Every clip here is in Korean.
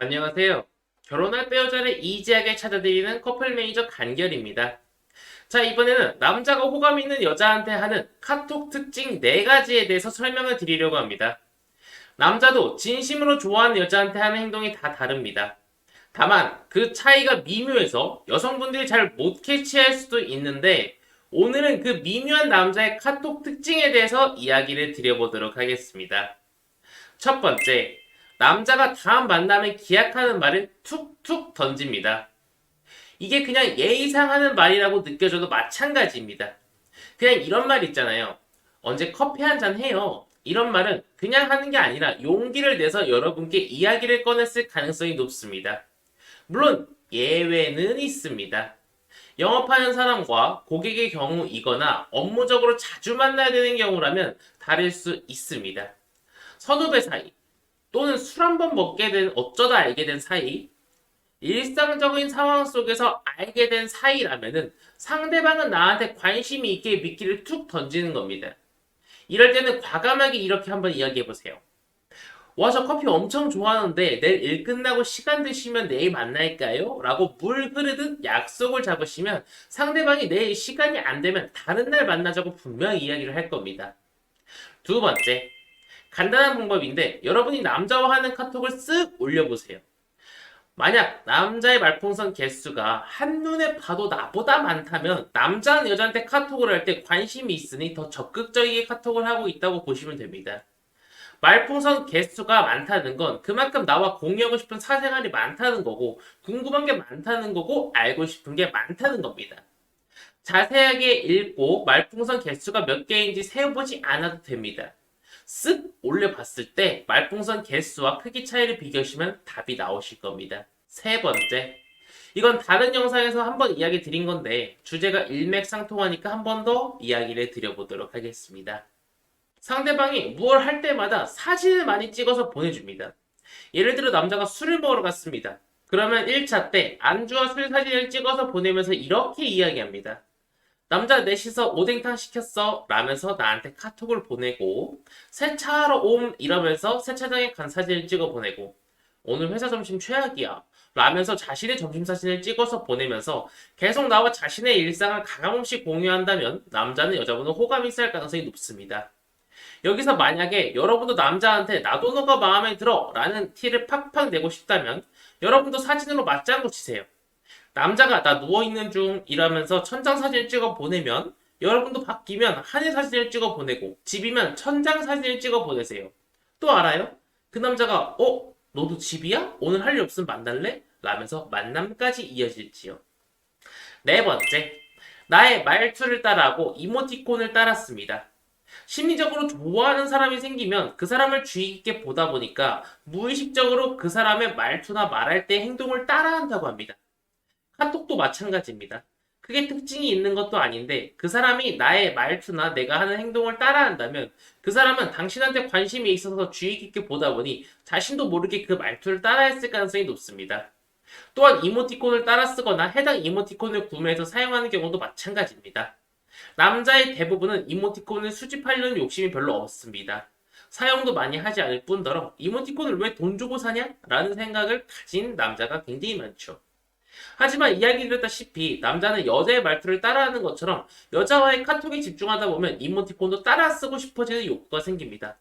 안녕하세요. 결혼할 빼여자를 이지하게 찾아드리는 커플 매니저 간결입니다. 자, 이번에는 남자가 호감 있는 여자한테 하는 카톡 특징 4가지에 대해서 설명을 드리려고 합니다. 남자도 진심으로 좋아하는 여자한테 하는 행동이 다 다릅니다. 다만 그 차이가 미묘해서 여성분들이 잘 못 캐치할 수도 있는데 오늘은 그 미묘한 남자의 카톡 특징에 대해서 이야기를 드려보도록 하겠습니다. 첫 번째, 남자가 다음 만남에 기약하는 말을 툭툭 던집니다. 이게 그냥 예의상 하는 말이라고 느껴져도 마찬가지입니다. 그냥 이런 말 있잖아요. 언제 커피 한 잔 해요. 이런 말은 그냥 하는 게 아니라 용기를 내서 여러분께 이야기를 꺼냈을 가능성이 높습니다. 물론 예외는 있습니다. 영업하는 사람과 고객의 경우이거나 업무적으로 자주 만나야 되는 경우라면 다를 수 있습니다. 선후배 사이 또는 술 한 번 먹게 된 어쩌다 알게 된 사이 일상적인 상황 속에서 알게 된 사이라면은 상대방은 나한테 관심이 있게 미끼를 툭 던지는 겁니다. 이럴 때는 과감하게 이렇게 한번 이야기해 보세요. 와, 저 커피 엄청 좋아하는데 내일 일 끝나고 시간 되시면 내일 만날까요? 라고 물 흐르듯 약속을 잡으시면 상대방이 내일 시간이 안 되면 다른 날 만나자고 분명히 이야기를 할 겁니다. 두 번째, 간단한 방법인데 여러분이 남자와 하는 카톡을 쓱 올려보세요. 만약 남자의 말풍선 개수가 한눈에 봐도 나보다 많다면 남자는 여자한테 카톡을 할 때 관심이 있으니 더 적극적이게 카톡을 하고 있다고 보시면 됩니다. 말풍선 개수가 많다는 건 그만큼 나와 공유하고 싶은 사생활이 많다는 거고 궁금한 게 많다는 거고 알고 싶은 게 많다는 겁니다. 자세하게 읽고 말풍선 개수가 몇 개인지 세어보지 않아도 됩니다. 쓱 올려봤을 때 말풍선 개수와 크기 차이를 비교하시면 답이 나오실 겁니다. 세 번째. 이건 다른 영상에서 한번 이야기 드린 건데 주제가 일맥상통하니까 한 번 더 이야기를 드려보도록 하겠습니다. 상대방이 무얼 할 때마다 사진을 많이 찍어서 보내줍니다. 예를 들어 남자가 술을 먹으러 갔습니다. 그러면 1차 때 안주와 술 사진을 찍어서 보내면서 이렇게 이야기합니다. 남자 넷이서 오뎅탕 시켰어 라면서 나한테 카톡을 보내고 세차하러 옴 이러면서 세차장에 간 사진을 찍어 보내고 오늘 회사 점심 최악이야 라면서 자신의 점심 사진을 찍어서 보내면서 계속 나와 자신의 일상을 가감없이 공유한다면 남자는 여자분은 호감이 있을 가능성이 높습니다. 여기서 만약에 여러분도 남자한테 나도 너가 마음에 들어 라는 티를 팍팍 내고 싶다면 여러분도 사진으로 맞장구 치세요. 남자가 나 누워있는 중 이러면서 천장 사진을 찍어 보내면 여러분도 바뀌면 하늘 사진을 찍어 보내고 집이면 천장 사진을 찍어 보내세요. 또 알아요? 그 남자가 어? 너도 집이야? 오늘 할 일 없으면 만날래? 라면서 만남까지 이어질지요. 네 번째, 나의 말투를 따라하고 이모티콘을 따랐습니다. 심리적으로 좋아하는 사람이 생기면 그 사람을 주의 깊게 보다 보니까 무의식적으로 그 사람의 말투나 말할 때 행동을 따라한다고 합니다. 카톡도 마찬가지입니다. 크게 특징이 있는 것도 아닌데 그 사람이 나의 말투나 내가 하는 행동을 따라한다면 그 사람은 당신한테 관심이 있어서 주의 깊게 보다 보니 자신도 모르게 그 말투를 따라했을 가능성이 높습니다. 또한 이모티콘을 따라 쓰거나 해당 이모티콘을 구매해서 사용하는 경우도 마찬가지입니다. 남자의 대부분은 이모티콘을 수집하려는 욕심이 별로 없습니다. 사용도 많이 하지 않을 뿐더러 이모티콘을 왜 돈 주고 사냐? 라는 생각을 가진 남자가 굉장히 많죠. 하지만 이야기 드렸다시피 남자는 여자의 말투를 따라하는 것처럼 여자와의 카톡에 집중하다 보면 이모티콘도 따라 쓰고 싶어지는 욕구가 생깁니다.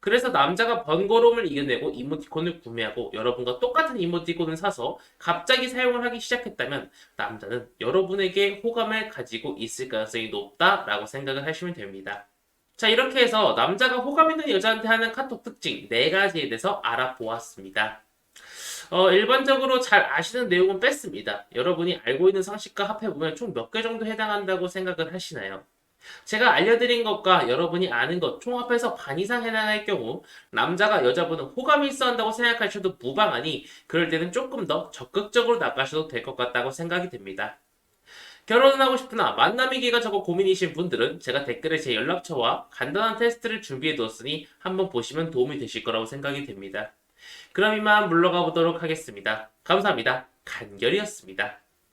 그래서 남자가 번거로움을 이겨내고 이모티콘을 구매하고 여러분과 똑같은 이모티콘을 사서 갑자기 사용을 하기 시작했다면 남자는 여러분에게 호감을 가지고 있을 가능성이 높다라고 생각을 하시면 됩니다. 자, 이렇게 해서 남자가 호감 있는 여자한테 하는 카톡 특징 4가지에 대해서 알아보았습니다. 어, 일반적으로 잘 아시는 내용은 뺐습니다. 여러분이 알고 있는 상식과 합해보면 총 몇 개 정도 해당한다고 생각을 하시나요? 제가 알려드린 것과 여러분이 아는 것 총합해서 반 이상 해당할 경우 남자가 여자분은 호감이 있어 한다고 생각하셔도 무방하니 그럴 때는 조금 더 적극적으로 나가셔도 될 것 같다고 생각이 됩니다. 결혼은 하고 싶으나 만남이기가 적어 고민이신 분들은 제가 댓글에 제 연락처와 간단한 테스트를 준비해 두었으니 한번 보시면 도움이 되실 거라고 생각이 됩니다. 그럼 이만 물러가 보도록 하겠습니다. 감사합니다. 간결이었습니다.